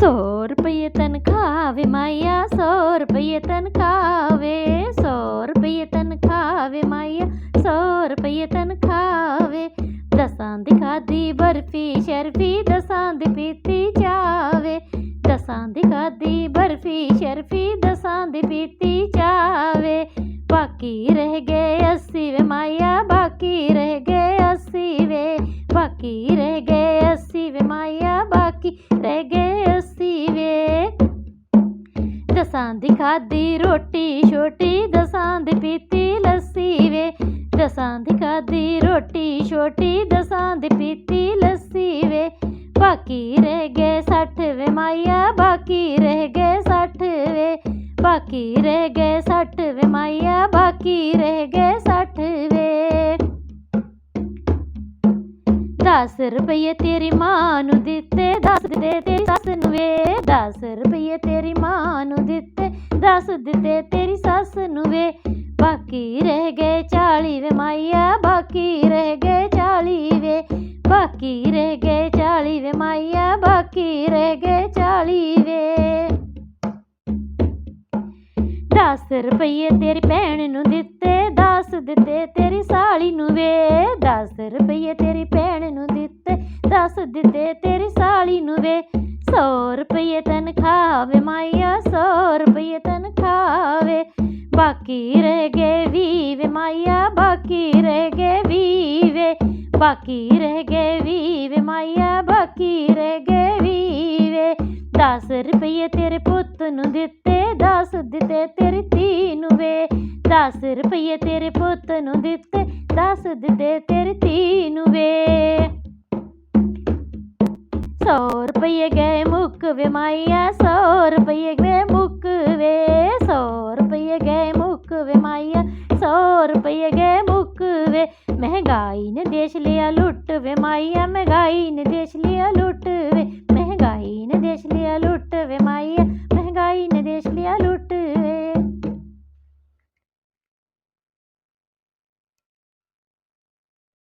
ਸੌ ਰੁਪਏ ਤਨਖਾਹ ਵੇ ਮਾਇਆ, ਸੌ ਰੁਪਏ ਤਨਖਾਹ ਵੇ, ਸੌ ਰੁਪਏ ਤਨਖਾਹ ਵੇ ਮਾਇਆ, ਸੌ ਰੁਪਏ ਤਨਖਾਹ ਵੇ। ਦਸਾਂ ਦੀ ਖਾਦੀ ਬਰਫੀ, ਸ਼ਰਫੀ ਦਸਾਂ ਦੀ ਪੀਤੀ ਚਾਵੇ ਦਸਾਂ ਦੀ ਖਾਦੀ ਬਰਫੀ, ਸ਼ਰਫੀ ਦਸਾਂ ਦੀ ਪੀਤੀ ਚਾਵੇ ਬਾਕੀ ਰਹਿ ਗਏ ਅੱਸੀ ਵੇ ਮਾਇਆ, ਬਾਕੀ ਰਹਿ ਗਏ ਅੱਸੀ ਵੇ। ਬਾਕੀ ਰਹਿ ਗਏ ਅੱਸੀ ਵੇ ਮਾਇਆ, ਬਾਕੀ ਰਹਿ ਗਏ ਦਸਾਂ ਦੀ ਖਾਦੀ ਰੋਟੀ ਛੋਟੀ ਦਸਾਂ ਦੀ ਪੀਤੀ ਲੱਸੀ ਵੇ। ਦਸਾਂ ਦੀ ਖਾਦੀ ਰੋਟੀ ਛੋਟੀ ਦਸਾਂ ਦੀ ਪੀਤੀ ਲੱਸੀ ਵੇ। ਬਾਕੀ ਰਹਿ ਗਏ 60 ਵੇ ਮਾਇਆ, ਬਾਕੀ ਰਹਿ ਗਏ 60 ਵੇ। ਬਾਕੀ ਰਹਿ ਗਏ 60 ਵੇ ਮਾਇਆ, ਬਾਕੀ ਰਹਿ ਗਏ 60 ਵੇ। 10 ਰੁਪਏ ਤੇਰੀ ਮਾਂ ਨੂੰ ਦਿੱਤੇ 10 ਦੇ ਤੇਰੀ ਸੱਸ ਨੂੰ ਵੇ। 10 ਰੁਪਏ ਤੇਰੀ ਮਾਂ ਨੂੰ ਦਿੱਤੇ ਦੱਸ ਦਿੱਤੇ, ਤੇਰੀ ਸੱਸ ਨੂੰ ਵੇ। ਬਾਕੀ ਰਹਿ ਗਏ 40 ਵੇ ਮਾਇਆ ਬਾਕੀ ਰਹਿ ਗਏ 40 ਵੇ। ਬਾਕੀ ਰਹਿ ਗਏ 40 ਵੇ ਮਾਇਆ ਬਾਕੀ ਰਹਿ ਗਏ 40 ਵੇ। 10 ਰੁਪਏ ਤੇਰੀ ਭੈਣ ਨੂੰ ਦਿੱਤੇ 10 ਦਿੱਤੇ ਤੇਰੀ ਸਾਲੀ ਨੂੰ ਵੇ। 10 ਰੁਪਏ ਤੇਰੀ ਭੈਣ ਨੂੰ ਦਿੱਤੇ 10 ਦਿੱਤੇ ਤੇਰੀ ਸਾਲੀ ਨੂੰ ਵੇ। 100 ਰੁਪਏ ਤਨਖਾਹ ਵੇ ਮਾਇਆ 100 ਰੁਪਏ ਤਨਖਾਹ ਵੇ। ਬਾਕੀ ਰਹਿ ਗਏ 20 ਵੇ ਮਾਇਆ, ਬਾਕੀ ਰਹਿ ਗਏ 20 ਵੇ। ਬਾਕੀ ਰਹਿ ਗਏ 20 ਵੇ ਮਾਇਆ, ਬਾਕੀ ਰਹਿ ਗਏ 20 ਵੇ। 10 ਰੁਪਏ ਤੇਰੇ ਪੁੱਤ ਨੂੰ ਦਿੱਤੇ 10 ਦਿੱਤੇ ਤੇਰੀ ਧੀ ਨੂੰ ਵੇ। 10 ਰੁਪਏ ਤੇਰੇ ਪੁੱਤ ਨੂੰ ਦਿੱਤੇ 10 ਦਿੱਤੇ ਤੇਰੀ ਧੀ ਨੂੰ ਵੇ। 100 ਰੁਪਏ ਗਏ ਮੁੱਕ ਵੇ ਮਾਇਆ 100 ਰੁਪਏ ਗਏ ਮੁੱਕ ਵੇ 100 ਰੁਪਏ ਗਏ ਮੁੱਕ ਵੇ ਮਾਇਆ 100 ਰੁਪਏ ਗਏ ਮੁੱਕ ਵੇ ਮਹਿੰਗਾਈ ਨੇ ਦੇਸ਼ ਲਿਆ ਲੁੱਟ ਵੇ ਮਾਇਆ ਮਹਿੰਗਾਈ ਨੇ ਦੇਸ਼ ਲਿਆ ਲੁੱਟ ਵੇ ਮਹਿੰਗਾਈ ਨੇ ਦੇਸ਼ ਲਿਆ ਲੁੱਟ ਵੇ ਮਾਇਆ